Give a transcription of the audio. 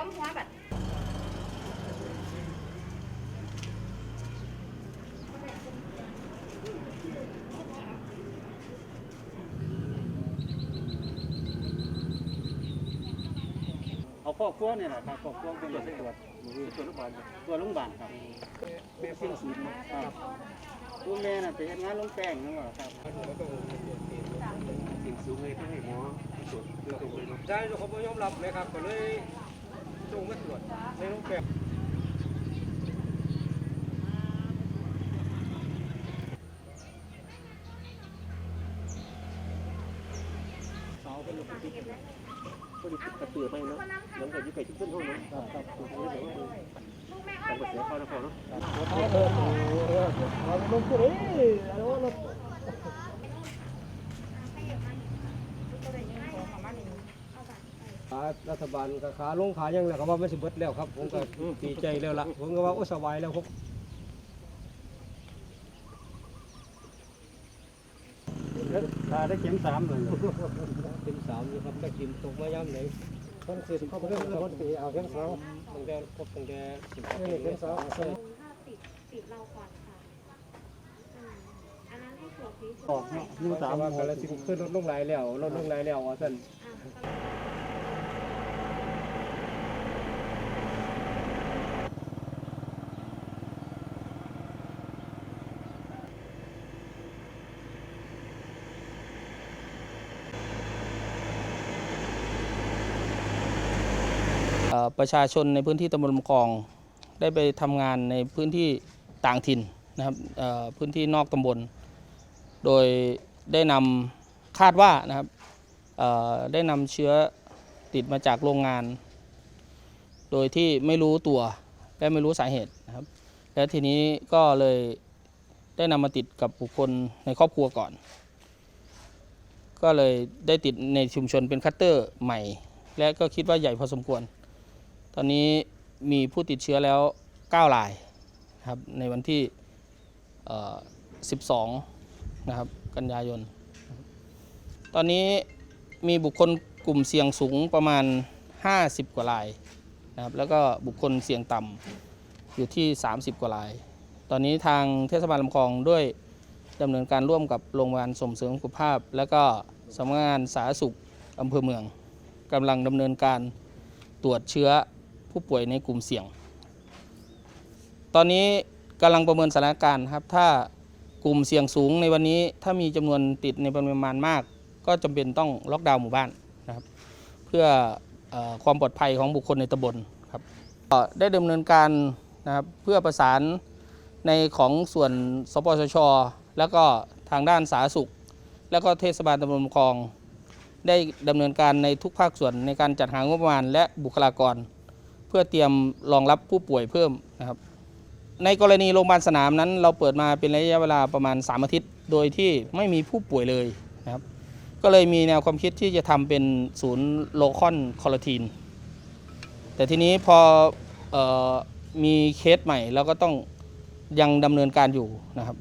อมหัวแบบเอาครอบครัวเนี่ยแหละครับครอบครัวเป็นตัวตรวจตัวโรงพยาบาลตัวโรงพยาบาลครับแม่เสียงสูงนะครับลูกแม่น่ะไปเฮ็ดงานลงแป้งนั่นแหละครับเสียงสูงเลยต้องให้หมอตรวจโดยตรงเลยเนาะใช่เขาไม่ยอมรับเลยครับก็เลย ส่งมาตรวจในโรงแรมเสาเป็นลูกติดก็ดิกระเตือไปเนาะหลังจากที่ไปจุดขึ้นห้องเนาะครับครับผมก็เลยบอกว่าทางกระแสเข้านครเนาะรัฐบาลก็ขาลงขายังแล้วก็ว่าไม่สิเบิดแล้วครับ ผมก็ดีใจแล้วล่ะผมก็ว่าโอ้สบายแล้วครับถ้าได้เข็มสามเลยเป็นสามอยู่ครับก็กินตกมาย่ำไหนคนเสียเขาเป็นคนตีเอาแค่สองตั้งแต่ครบตั้งแต่สิบนี่เป็นสองถ้าติดติดเราก่อนค่ะอืมอันนั้นให้ตรวจดีสุดออกเนาะอยู่สาสามมหว่ากกันแล้วสิขึ้นรถลงไหลายแล้วรถลงไหลายแล้วว่าสั่น ประชาชนในพื้นที่ตำบลลำคลอง ได้ไปทำงานในพื้นที่ต่างถิ่นนะครับพื้นที่นอกตำบล โดยได้นำคาดว่านะครับได้นำเชื้อติดมาจากโรงงาน โดยที่ไม่รู้ตัวและไม่รู้สาเหตุนะครับ แล้วทีนี้ก็เลยได้นำมาติดกับบุคคลในครอบครัวก่อน ก็เลยได้ติดในชุมชนเป็นคัตเตอร์ใหม่ และก็คิดว่าใหญ่พอสมควร ตอนนี้มีผู้ติดเชื้อแล้ว 9 รายนะครับในวันที่เอ่อ12 นะครับ กันยายน ตอนนี้มีบุคคลกลุ่มเสี่ยงสูงประมาณ 50 กว่ารายนะครับแล้วก็บุคคลเสี่ยงต่ำอยู่ที่ 30 กว่าราย ตอนนี้ทางเทศบาลลำคลองด้วยดำเนินการร่วมกับโรงพยาบาลสมเสริมสุขภาพ และก็สำนักงานสาธารณสุขอำเภอเมืองกำลังดำเนินการตรวจเชื้อ ผู้ป่วยในกลุ่มเสี่ยง ตอนนี้กำลังประเมินสถานการณ์ครับ ถ้ากลุ่มเสี่ยงสูงในวันนี้ถ้ามีจำนวนติดในปริมาณมาก ก็จำเป็นต้องล็อกดาวน์หมู่บ้านนะครับ เพื่ออความปลอดภัยของบุคคลในตำบลครับได้ดำเนินการนะครับเพื่อประสานในของส่วนสปสช แล้วก็ทางด้านสาธารณสุข แล้วก็เทศบาลตำบลคลอง ได้ดำเนินการในทุกภาคส่วนในการจัดหางบประมาณและบุคลากร เพื่อเตรียมรองรับผู้ป่วยเพิ่มนะครับ ในกรณีโรงพยาบาลสนามนั้น เราเปิดมาเป็นระยะเวลาประมาณ 3 อาทิตย์ โดยที่ไม่มีผู้ป่วยเลยนะครับ ก็เลยมีแนวความคิดที่จะทำเป็นศูนย์โลคอนคอลทีนแต่ทีนี้พอออมีเคสใหม่เราก็ต้องยังดำเนินการอยู่นะครับ